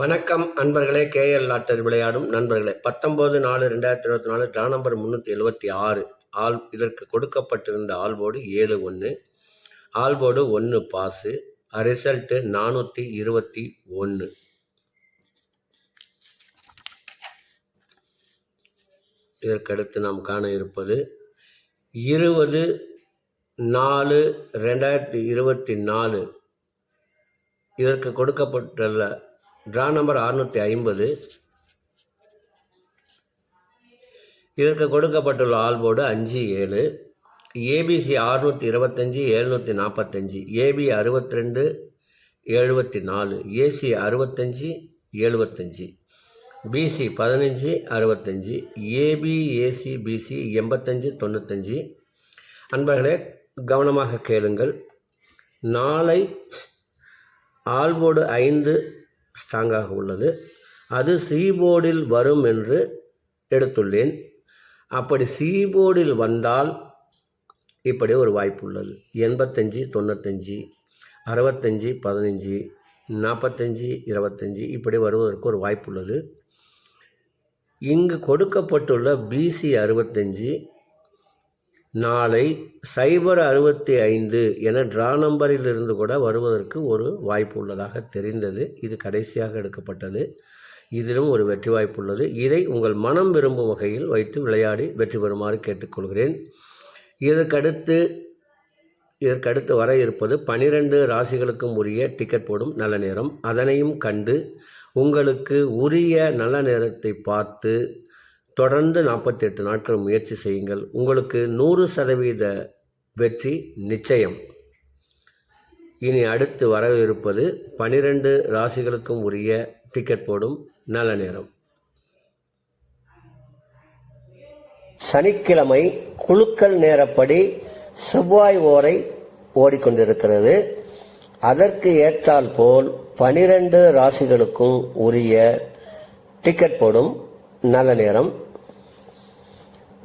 வணக்கம் அன்பர்களே KL lottery விளையாடும் நண்பர்களே. பத்தொம்போது நாலு ரெண்டாயிரத்தி இருபத்தி நாலு ட்ரா நம்பர் முந்நூற்றி எழுபத்தி ஆறு. ஆல் இதற்கு கொடுக்கப்பட்டிருந்த ஆல்போர்டு ஏழு ஒன்று ஆல்போர்டு ஒன்று பாஸு ரிசல்ட்டு நானூற்றி இருபத்தி ஒன்று இதற்கடுத்து நாம் காண இருப்பது இருபது நாலு ரெண்டாயிரத்தி இருபத்தி நாலு. இதற்கு கொடுக்கப்பட்டுள்ள ட்ரா நம்பர் அறுநூற்றி ஐம்பது. இதற்கு கொடுக்கப்பட்டுள்ள ஆல்போர்டு அஞ்சு ஏழு. ஏபிசி அறுநூற்றி இருபத்தஞ்சி எழுநூற்றி நாற்பத்தஞ்சி. ஏபி அறுபத்தி ரெண்டு எழுபத்தி நாலு ஏசி அறுபத்தஞ்சி எழுபத்தஞ்சி. பிசி பதினஞ்சு அறுபத்தஞ்சி. ஏபி ஏசி பிசி எண்பத்தஞ்சு தொண்ணூத்தஞ்சு. அன்பர்களே கவனமாக கேளுங்கள். நாளை ஆல்போர்டு ஐந்து ஸ்ட்ராங்காக உள்ளது. அது சீபோர்டில் வரும் என்று எடுத்துள்ளேன். அப்படி சீபோர்டில் வந்தால் இப்படி ஒரு வாய்ப்பு உள்ளது. எண்பத்தஞ்சு தொண்ணூத்தஞ்சு அறுபத்தஞ்சி பதினஞ்சு நாற்பத்தஞ்சி இருபத்தஞ்சி இப்படி வருவதற்கு ஒரு வாய்ப்பு உள்ளது. இங்கு கொடுக்கப்பட்டுள்ள பிசி அறுபத்தஞ்சி நாளை சைபர் அறுபத்தி ஐந்து என ட்ரா நம்பரிலிருந்து கூட வருவதற்கு ஒரு வாய்ப்பு உள்ளதாக தெரிந்தது. இது கடைசியாக எடுக்கப்பட்டது. இதிலும் ஒரு வெற்றி வாய்ப்பு உள்ளது. இதை உங்கள் மனம் விரும்பும் வகையில் வைத்து விளையாடி வெற்றி பெறுமாறு கேட்டுக்கொள்கிறேன். இதற்கடுத்து இதற்கடுத்து வர இருப்பது பனிரெண்டு ராசிகளுக்கும் உரிய டிக்கெட் போடும் நல்ல நேரம். அதனையும் கண்டு உங்களுக்கு உரிய நல்ல நேரத்தை பார்த்து தொடர்ந்து நாற்பத்தி எட்டு நாட்கள் முயற்சி செய்யுங்கள். உங்களுக்கு நூறு சதவீத வெற்றி நிச்சயம். இனி அடுத்து வரவிருப்பது பனிரெண்டு ராசிகளுக்கும் உரிய டிக்கெட் போடும் நல்ல நேரம். சனிக்கிழமை குழுக்கள் நேரப்படி செவ்வாய் ஓரை ஓடிக்கொண்டிருக்கிறது. அதற்கு ஏற்றால் போல் பனிரெண்டு ராசிகளுக்கும் உரிய டிக்கெட் போடும் நல்ல நேரம்.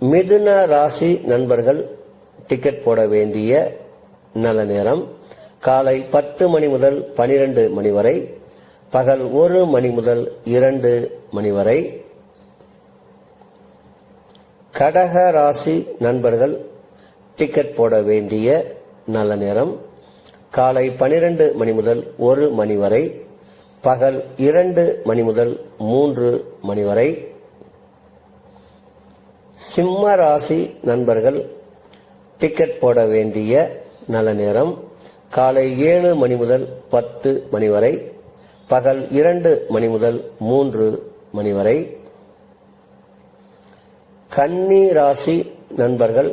மிதுன ராசி நண்பர்கள் டிக்கெட் போட வேண்டிய நல்ல நேரம். காலை பத்து மணி முதல் பனிரெண்டு மணி வரை பகல் ஒரு மணி முதல் இரண்டு மணி வரை. கடக ராசி நண்பர்கள் டிக்கெட் போட வேண்டிய நல்ல நேரம். காலை பனிரெண்டு மணி முதல் ஒரு மணி வரை பகல் இரண்டு மணி முதல் மூன்று மணி வரை. சிம்ம ராசி நண்பர்கள் டிக்கெட் போட வேண்டிய நல்ல நேரம். காலை ஏழு மணி முதல் பத்து மணி வரை பகல் இரண்டு மணி முதல் மூன்று மணி வரை. கன்னி ராசி நண்பர்கள்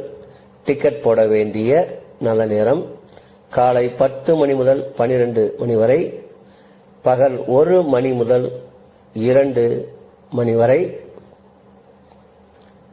டிக்கெட் போட வேண்டிய நல்ல நேரம். காலை பத்து மணி முதல் பனிரெண்டு மணி வரை பகல் ஒரு மணி முதல் இரண்டு மணி வரை.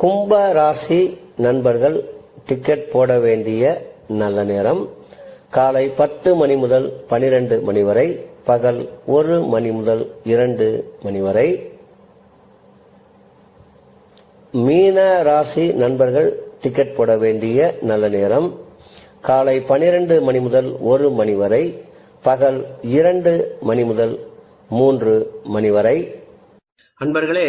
கும்ப ராசி நண்பர்கள் டிக்கெட் போட வேண்டிய நல்ல நேரம். காலை பத்து மணி முதல் பனிரெண்டு மணி வரை பகல் ஒரு மணி முதல் இரண்டு மணி வரை. மீன ராசி நண்பர்கள் டிக்கெட் போட வேண்டிய நல்ல நேரம். காலை பனிரெண்டு மணி முதல் ஒரு மணி வரை பகல் இரண்டு மணி முதல் மூன்று மணி வரை. அன்பர்களே